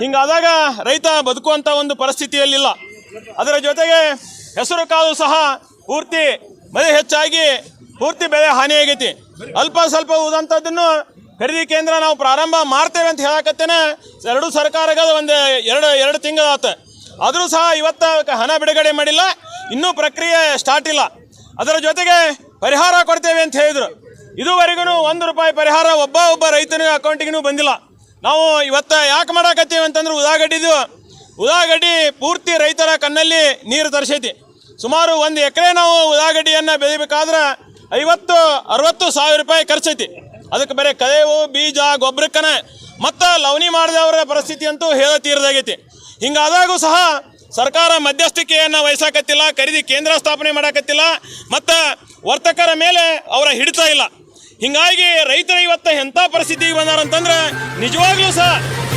ಹಿಂಗಾದಾಗ ರೈತ ಬದುಕುವಂಥ ಒಂದು ಪರಿಸ್ಥಿತಿಯಲ್ಲಿಲ್ಲ. ಅದರ ಜೊತೆಗೆ ಹೆಸರು ಕಾಳು ಸಹ ಪೂರ್ತಿ ಮಳೆ ಹೆಚ್ಚಾಗಿ, ಪೂರ್ತಿ ಬೆಳೆ ಹಾನಿಯಾಗೈತಿ. ಅಲ್ಪ ಸ್ವಲ್ಪ ಉದಂಥದ್ದನ್ನು ಖರೀದಿ ಕೇಂದ್ರ ನಾವು ಪ್ರಾರಂಭ ಮಾಡ್ತೇವೆ ಅಂತ ಹೇಳಕತ್ತೇನೆ. ಎರಡು ಸರ್ಕಾರಗಳ ಒಂದು, ಎರಡು ಎರಡು ತಿಂಗಳಾತ. ಆದರೂ ಸಹ ಇವತ್ತು ಹಣ ಬಿಡುಗಡೆ ಮಾಡಿಲ್ಲ, ಇನ್ನೂ ಪ್ರಕ್ರಿಯೆ ಸ್ಟಾರ್ಟ್ ಇಲ್ಲ. ಅದರ ಜೊತೆಗೆ ಪರಿಹಾರ ಕೊಡ್ತೇವೆ ಅಂತ ಹೇಳಿದರು. ಇದುವರೆಗೂ ಒಂದು ರೂಪಾಯಿ ಪರಿಹಾರ ಒಬ್ಬ ಒಬ್ಬ ರೈತನಿಗೆ ಅಕೌಂಟಿಗೂ ಬಂದಿಲ್ಲ. ನಾವು ಇವತ್ತು ಯಾಕೆ ಮಾಡಾಕತ್ತೀವಿ ಅಂತಂದ್ರೆ ಉದಾಗಡ್ಡಿದು. ಉದಾಗಡ್ಡಿ ಪೂರ್ತಿ ರೈತರ ಕಣ್ಣಲ್ಲಿ ನೀರು ತರಿಸೈತಿ. ಸುಮಾರು ಒಂದು ಎಕರೆ ನಾವು ಉದಾಗಡ್ಡಿಯನ್ನು ಬೆಳಿಬೇಕಾದ್ರೆ ಐವತ್ತು, ಅರವತ್ತು ಸಾವಿರ ರೂಪಾಯಿ ಖರ್ಚೈತಿ. ಅದಕ್ಕೆ ಬರೀ ಕಳೆವು, ಬೀಜ, ಗೊಬ್ಬರಕ್ಕನ ಮತ್ತು ಲವಣಿ ಮಾಡಿದವರ ಪರಿಸ್ಥಿತಿ ಅಂತೂ ಹೇಳ ತೀರದಾಗೈತಿ. ಹಿಂಗಾದಾಗೂ ಸಹ ಸರ್ಕಾರ ಮಧ್ಯಸ್ಥಿಕೆಯನ್ನು ವಹಿಸಾಕತ್ತಿಲ್ಲ, ಖರೀದಿ ಕೇಂದ್ರ ಸ್ಥಾಪನೆ ಮಾಡಾಕತ್ತಿಲ್ಲ, ಮತ್ತು ವರ್ತಕರ ಮೇಲೆ ಅವರ ಹಿಡಿತಾ ಇಲ್ಲ. ಹಿಂಗಾಗಿ ರೈತರ ಇವತ್ತು ಎಂಥ ಪರಿಸ್ಥಿತಿಗೆ ಬಂದಾರ ಅಂತಂದ್ರೆ ನಿಜವಾಗ್ಲೂ ಸಹ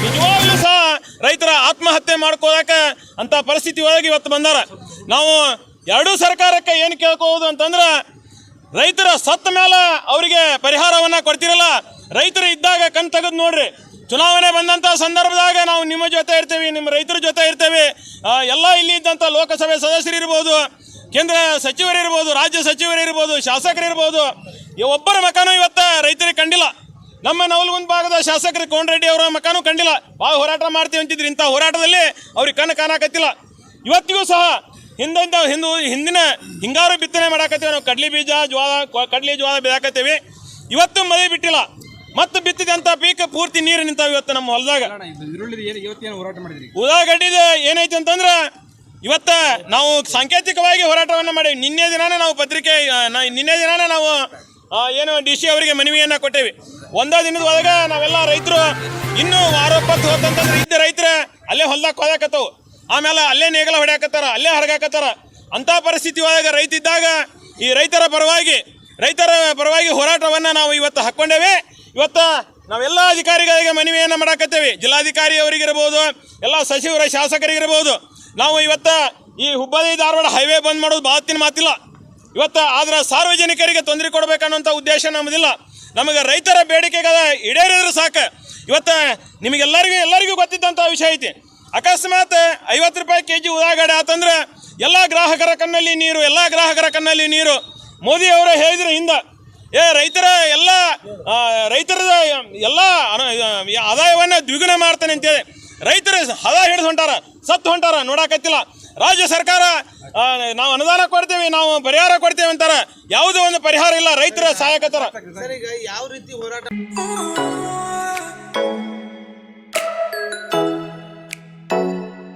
ನಿಜವಾಗ್ಲೂ ಸಹ ರೈತರ ಆತ್ಮಹತ್ಯೆ ಮಾಡ್ಕೋದಕ್ಕೆ ಅಂತ ಪರಿಸ್ಥಿತಿ ಒಳಗೆ ಇವತ್ತು ಬಂದಾರ. ನಾವು ಎರಡೂ ಸರ್ಕಾರಕ್ಕೆ ಏನು ಕೇಳ್ಕೋದು ಅಂತಂದ್ರೆ ರೈತರ ಸತ್ತ ಮೇಲೆ ಅವರಿಗೆ ಪರಿಹಾರವನ್ನು ಕೊಡ್ತಿರಲ್ಲ, ರೈತರು ಇದ್ದಾಗ ಕಣ್ ತೆಗೆದು ನೋಡ್ರಿ. ಚುನಾವಣೆ ಬಂದಂಥ ಸಂದರ್ಭದಾಗ ನಾವು ನಿಮ್ಮ ಜೊತೆ ಇರ್ತೇವೆ, ನಿಮ್ಮ ರೈತರ ಜೊತೆ ಇರ್ತೇವೆ ಎಲ್ಲ ಇಲ್ಲಿ ಇದ್ದಂಥ ಲೋಕಸಭೆ ಸದಸ್ಯರು ಇರ್ಬೋದು, ಕೇಂದ್ರ ಸಚಿವರಿರ್ಬೋದು ರಾಜ್ಯ ಸಚಿವರಿರ್ಬೋದು ಶಾಸಕರಿರ್ಬೋದು ಒಬ್ಬರ ಮಕಾನು ಇವತ್ತು ರೈತರಿಗೆ ಕಂಡಿಲ್ಲ. ನಮ್ಮ ನವಲಗುಂದ ಭಾಗದ ಶಾಸಕರು ಕೋನರೆಡ್ಡಿ ಅವರ ಮಕಾನು ಕಂಡಿಲ್ಲ. ಭಾಳ ಹೋರಾಟ ಮಾಡ್ತೀವಿ ಅಂತಿದ್ರು. ಇಂಥ ಹೋರಾಟದಲ್ಲಿ ಅವ್ರಿಗೆ ಕಣ್ಣು ಕಾಣಕತ್ತಿಲ್ಲ. ಇವತ್ತಿಗೂ ಸಹ ಹಿಂದಿಂದ ಹಿಂದು ಹಿಂದಿನ ಹಿಂಗಾರು ಬಿತ್ತನೆ ಮಾಡಾಕತ್ತೀವಿ ನಾವು. ಕಡ್ಲಿ ಬೀಜ ಜ್ವಾಳ ಕಡ್ಲಿ ಜ್ವಾಳ ಬಿದಾಕತ್ತೀವಿ ಇವತ್ತು ಮಳೆ ಬಿಟ್ಟಿಲ್ಲ. ಮತ್ತು ಬಿತ್ತಿದಂಥ ಪೀಕ್ ಪೂರ್ತಿ ನೀರು ನಿಂತಾವ ಇವತ್ತು ನಮ್ಮ ಹೊಲದಾಗ. ಉಳ್ಳಾಗಡ್ಡಿದು ಏನೈತಿ ಅಂತಂದ್ರೆ ಇವತ್ತ ನಾವು ಸಾಂಕೇತಿಕವಾಗಿ ಹೋರಾಟವನ್ನು ಮಾಡೀವಿ. ನಿನ್ನೆ ದಿನಾನೇ ನಾವು ಪತ್ರಿಕೆ ನಿನ್ನೆ ದಿನಾನೇ ನಾವು ಏನು ಡಿ ಸಿ ಅವರಿಗೆ ಮನವಿಯನ್ನು ಕೊಟ್ಟೇವಿ. ಒಂದೇ ದಿನದ ಒಳಗೆ ನಾವೆಲ್ಲ ರೈತರು, ಇನ್ನೂ ವಾರೊಪ್ಪತ್ತು ಹೋತಂತಂದ್ರೆ ಇದ್ದ ರೈತರ ಅಲ್ಲೇ ಹೊಲ್ದಾಗ ಕೊದಾಕತ್ತವು ಆಮೇಲೆ ಅಲ್ಲೇ ನೇಗಲ ಹೊಡ್ಯಾಕತ್ತಾರ, ಅಲ್ಲೇ ಹರಗಾಕತ್ತಾರ ಅಂಥ ಪರಿಸ್ಥಿತಿ ಒಳಗೆ ರೈತ ಇದ್ದಾಗ ಈ ರೈತರ ಪರವಾಗಿ ರೈತರ ಪರವಾಗಿ ಹೋರಾಟವನ್ನು ನಾವು ಇವತ್ತು ಹಾಕ್ಕೊಂಡೇವೆ. ಇವತ್ತು ನಾವೆಲ್ಲ ಅಧಿಕಾರಿಗಳಿಗೆ ಮನವಿಯನ್ನು ಮಾಡಾಕತ್ತೇವೆ. ಜಿಲ್ಲಾಧಿಕಾರಿ ಅವರಿಗಿರ್ಬೋದು ಎಲ್ಲ ಸಚಿವರ ಶಾಸಕರಿಗಿರ್ಬೋದು. ನಾವು ಇವತ್ತು ಈ ಹುಬ್ಬಳ್ಳಿ ಧಾರವಾಡ ಹೈವೇ ಬಂದ್ ಮಾಡೋದು ಬಾತಿನ ಮಾತಿಲ್ಲ. ಇವತ್ತು ಆದ್ರೆ ಸಾರ್ವಜನಿಕರಿಗೆ ತೊಂದರೆ ಕೊಡಬೇಕನ್ನುವಂಥ ಉದ್ದೇಶ ನಮ್ಮದಿಲ್ಲ ನಮಗೆ ರೈತರ ಬೇಡಿಕೆಗಳ ಈಡೇರಿದ್ರೆ ಸಾಕು. ಇವತ್ತು ನಿಮಗೆಲ್ಲರಿಗೂ, ಎಲ್ಲರಿಗೂ ಗೊತ್ತಿದ್ದಂಥ ವಿಷಯ ಐತಿ. ಅಕಸ್ಮಾತ್ ಐವತ್ತು ರೂಪಾಯಿ ಕೆ ಜಿ ಉದಾಗಡೆ ಆತಂದ್ರೆ ಎಲ್ಲ ಗ್ರಾಹಕರ ಕಣ್ಣಲ್ಲಿ ನೀರು, ಎಲ್ಲ ಗ್ರಾಹಕರ ಕಣ್ಣಲ್ಲಿ ನೀರು. ಮೋದಿ ಅವರು ಹೇಳಿದ್ರು ಹಿಂದೆ. ಏ, ರೈತರ ಎಲ್ಲ ರೈತರ ಎಲ್ಲ ಆದಾಯವನ್ನು ದ್ವಿಗುಣ ಮಾಡ್ತಾನೆ ಅಂತೇಳಿ. ರೈತರು ಹದ ಹಿಡಿದು ಹೊಂಟಾರ, ಸತ್ತು ಹೊಂಟಾರ, ನೋಡಾಕತ್ತಿಲ್ಲ. ರಾಜ್ಯ ಸರ್ಕಾರ ನಾವು ಅನುದಾನ ಕೊಡ್ತೇವೆ, ನಾವು ಪರಿಹಾರ ಕೊಡ್ತೇವೆ ಅಂತಾರೆ. ಯಾವುದೇ ಒಂದು ಪರಿಹಾರ ಇಲ್ಲ, ರೈತರ ಈಗ ಯಾವ ರೀತಿ ಹೋರಾಟ